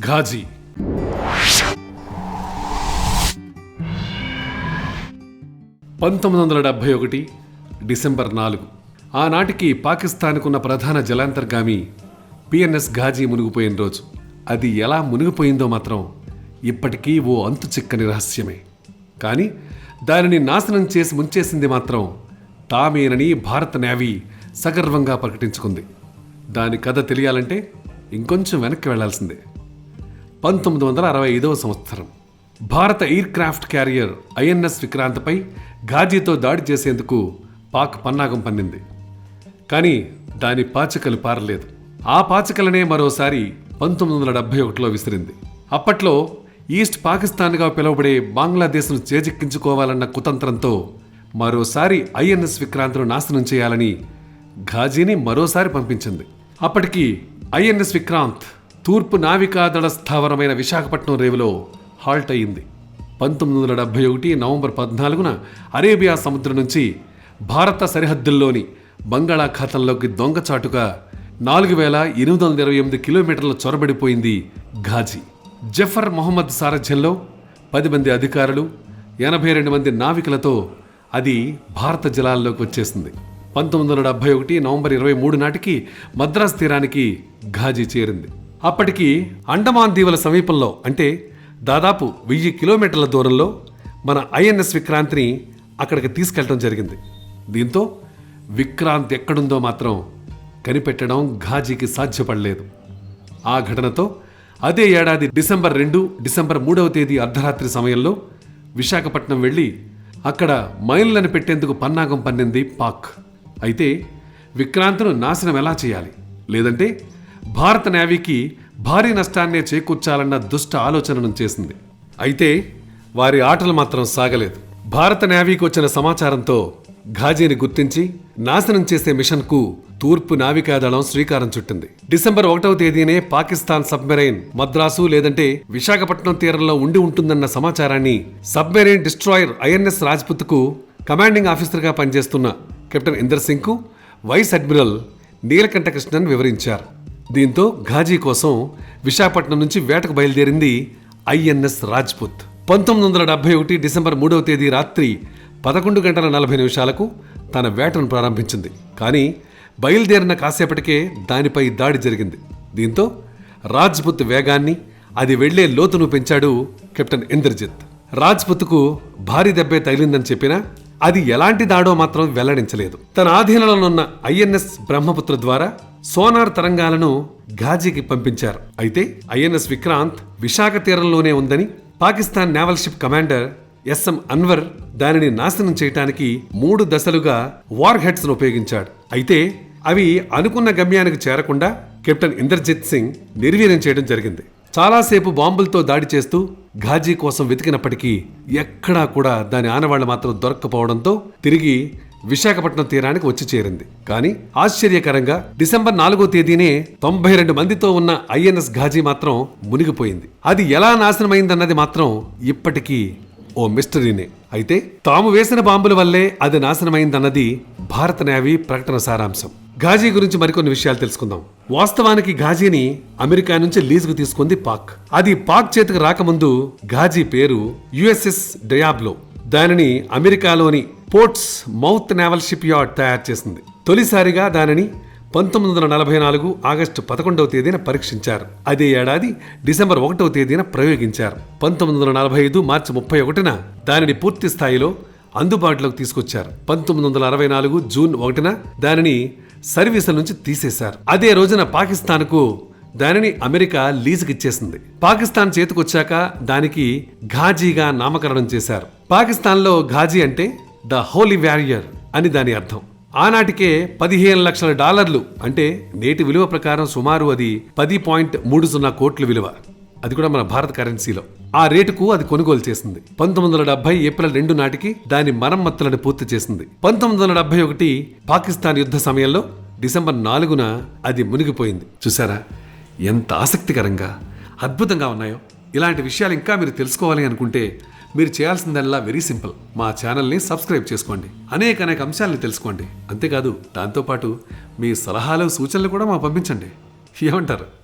ఘాజీ. పంతొమ్మిది వందల డెబ్భై ఒకటి డిసెంబర్ నాలుగు. ఆనాటికి పాకిస్తాన్కున్న ప్రధాన జలాంతర్గామి పిఎన్ఎస్ ఘాజీ మునిగిపోయిన రోజు. అది ఎలా మునిగిపోయిందో మాత్రం ఇప్పటికీ ఓ అంతు చిక్కని రహస్యమే. కానీ దానిని నాశనం చేసి ముంచేసింది మాత్రం తామేనని భారత నేవీ సగర్వంగా ప్రకటించుకుంది. దాని కథ తెలియాలంటే ఇంకొంచెం వెనక్కి వెళ్ళాల్సిందే. పంతొమ్మిది వందల అరవై ఐదవ సంవత్సరం. భారత ఎయిర్ క్రాఫ్ట్ క్యారియర్ ఐఎన్ఎస్ విక్రాంత్పై ఘాజీతో దాడి చేసేందుకు పాక్ పన్నాగం పన్నింది. కానీ దాని పాచికలు పారలేదు. ఆ పాచికలనే మరోసారి పంతొమ్మిది వందల డెబ్బై ఒకటిలో విసిరింది. అప్పట్లో ఈస్ట్ పాకిస్తాన్గా పిలువబడే బంగ్లాదేశ్ను చేజిక్కించుకోవాలన్న కుతంత్రంతో మరోసారి ఐఎన్ఎస్ విక్రాంత్ను నాశనం చేయాలని ఘాజీని మరోసారి పంపించింది. అప్పటికి ఐఎన్ఎస్ విక్రాంత్ తూర్పు నావికాదళ స్థావరమైన విశాఖపట్నం రేవులో హాల్ట్ అయింది పంతొమ్మిది వందల డెబ్బై ఒకటి నవంబర్ పద్నాలుగున అరేబియా సముద్రం నుంచి భారత సరిహద్దుల్లోని బంగాళాఖాతంలోకి దొంగచాటుగా నాలుగు వేల ఎనిమిది వందల ఇరవై ఎనిమిది కిలోమీటర్ల చొరబడిపోయింది ఘాజీ. జఫర్ మొహమ్మద్ సారథ్యంలో పది మంది అధికారులు ఎనభై రెండు మంది నావికులతో అది భారత జలాల్లోకి వచ్చేసింది. పంతొమ్మిది వందల డెబ్బై ఒకటి నవంబర్ ఇరవై మూడు నాటికి మద్రాస్ తీరానికి ఘాజీ చేరింది. అప్పటికి అండమాన్ దీవుల సమీపంలో అంటే దాదాపు వెయ్యి కిలోమీటర్ల దూరంలో మన ఐఎన్ఎస్ విక్రాంత్ని అక్కడికి తీసుకెళ్ళడం జరిగింది. దీంతో విక్రాంత్ ఎక్కడుందో మాత్రం కనిపెట్టడం ఘాజీకి సాధ్యపడలేదు. ఆ ఘటనతో అదే ఏడాది డిసెంబర్ రెండు డిసెంబర్ మూడవ తేదీ అర్ధరాత్రి సమయంలో విశాఖపట్నం వెళ్ళి అక్కడ మైళ్ళను పెట్టేందుకు పన్నాగం పన్నింది పాక్. అయితే విక్రాంత్ను నాశనం ఎలా చేయాలి? లేదంటే భారత నేవీకి భారీ నష్టాన్నే చేకూర్చాలన్న దుష్ట ఆలోచనను చేసింది. అయితే వారి ఆటలు మాత్రం సాగలేదు. భారత నేవీకి వచ్చిన సమాచారంతో ఘాజీని గుర్తించి నాశనం చేసే మిషన్కు తూర్పు నావికాదళం శ్రీకారం చుట్టింది. డిసెంబర్ ఒకటవ తేదీనే పాకిస్తాన్ సబ్మెరైన్ మద్రాసు లేదంటే విశాఖపట్నం తీరంలో ఉండి ఉంటుందన్న సమాచారాన్ని సబ్మెరైన్ డిస్ట్రాయర్ ఐఎన్ఎస్ రాజ్పుత్కు కమాండింగ్ ఆఫీసర్గా పనిచేస్తున్న కెప్టెన్ ఇందర్ సింగ్కు వైస్ అడ్మిరల్ నీలకంఠకృష్ణన్ వివరించారు. దీంతో ఘాజీ కోసం విశాఖపట్నం నుంచి వేటకు బయలుదేరింది ఐఎన్ఎస్ రాజ్పుత్. పంతొమ్మిది వందల డెబ్బై ఒకటి డిసెంబర్ మూడవ తేదీ రాత్రి పదకొండు గంటల నలభై నిమిషాలకు తన వేటను ప్రారంభించింది. కానీ బయలుదేరిన కాసేపటికే దానిపై దాడి జరిగింది. దీంతో రాజ్పుత్ వేగాన్ని అది వెళ్ళే లోతును పెంచాడు కెప్టెన్ ఇంద్రజిత్. రాజ్పుత్కు భారీ దెబ్బే తగిలిందని చెప్పినా అది ఎలాంటి దాడో మాత్రం వెల్లడించలేదు. తన ఆధీనంలో ఉన్న ఐఎన్ఎస్ బ్రహ్మపుత్ర ద్వారా సోనార్ తరంగాలను ఘాజీకి పంపించారు. అయితే ఐఎన్ఎస్ విక్రాంత్ విశాఖ తీరంలోనే ఉందని Pakistan naval ship commander S M Anwar దానిని నాశనం చేయటానికి మూడు దశలుగా వార్ హెడ్స్ ఉపయోగించాడు. అయితే అవి అనుకున్న గమ్యానికి చేరకుండా కెప్టెన్ ఇంద్రజిత్ సింగ్ నిర్వీర్యం చేయడం జరిగింది. చాలాసేపు బాంబులతో దాడి చేస్తూ ఘాజీ కోసం వెతికినప్పటికీ ఎక్కడా కూడా దాని ఆనవాళ్ళు మాత్రం దొరక్కపోవడంతో తిరిగి విశాఖపట్నం తీరానికి వచ్చి చేరింది. కానీ ఆశ్చర్యకరంగా డిసెంబర్ నాలుగో తేదీనే తొంభై రెండు మందితో ఉన్న ఐఎన్ఎస్ ఘాజీ మాత్రం మునిగిపోయింది. అది ఎలా నాశనమైందన్నది మాత్రం ఇప్పటికీ ఓ మిస్టరీనే. అయితే తాము వేసిన బాంబుల వల్లే అది నాశనమైందన్నది భారత నేవీ ప్రకటన సారాంశం. ఘాజీ గురించి మరికొన్ని విషయాలు తెలుసుకుందాం. వాస్తవానికి ఘాజీని అమెరికా నుంచి లీజుకు తీసుకుంది పాక్. అది పాక్ చేతికి రాకముందు ఘాజీ పేరు యుఎస్ఎస్ డయాబ్లో. దానిని అమెరికాలోని Portsmouth naval shipyard తయారు చేసింది. తొలిసారిగా దానిని పంతొమ్మిది వందల నలభై నాలుగు ఆగస్టు పదకొండవ తేదీన పరీక్షించారు. అదే ఏడాది డిసెంబర్ ఒకటవ తేదీన ప్రయోగించారు. పంతొమ్మిది వందల నలభై ఐదు మార్చి ముప్పై ఒకటిన దానిని పూర్తి స్థాయిలో అందుబాటులోకి తీసుకొచ్చారు. పంతొమ్మిది వందల అరవై నాలుగు జూన్ ఒకటిన దానిని సర్వీసుల నుంచి తీసేశారు. అదే రోజున పాకిస్తాన్కు దానిని అమెరికా లీజుకిచ్చేసింది పాకిస్తాన్ చేతికొచ్చాక దానికి ఘాజీగా నామకరణం చేశారు. పాకిస్తాన్లో ఘాజీ అంటే ద హోలీ వ్యారియర్ అని దాని అర్థం. ఆనాటికే పదిహేను లక్షల డాలర్లు అంటే నేటి విలువ ప్రకారం సుమారు అది పది పాయింట్ మూడు సున్నా కోట్ల విలువ. అది కూడా మన భారత కరెన్సీలో. ఆ రేటుకు అది కొనుగోలు చేసింది. పంతొమ్మిది వందల డెబ్బై ఏప్రిల్ రెండు నాటికి దాని మరమ్మతులను పూర్తి చేసింది. పంతొమ్మిది వందల డెబ్బై ఒకటి పాకిస్తాన్ యుద్ధ సమయంలో డిసెంబర్ నాలుగున అది మునిగిపోయింది. చూసారా ఎంత ఆసక్తికరంగా అద్భుతంగా ఉన్నాయో. ఇలాంటి విషయాలు ఇంకా మీరు తెలుసుకోవాలి అనుకుంటే మీరు చేయాల్సిందల్లా వెరీ సింపుల్. మా ఛానల్ని సబ్స్క్రైబ్ చేసుకోండి. అనేక అనేక అంశాలను తెలుసుకోండి. అంతేకాదు దాంతోపాటు మీ సలహాలు సూచనలు కూడా మాకు పంపించండి. ఏమంటారు?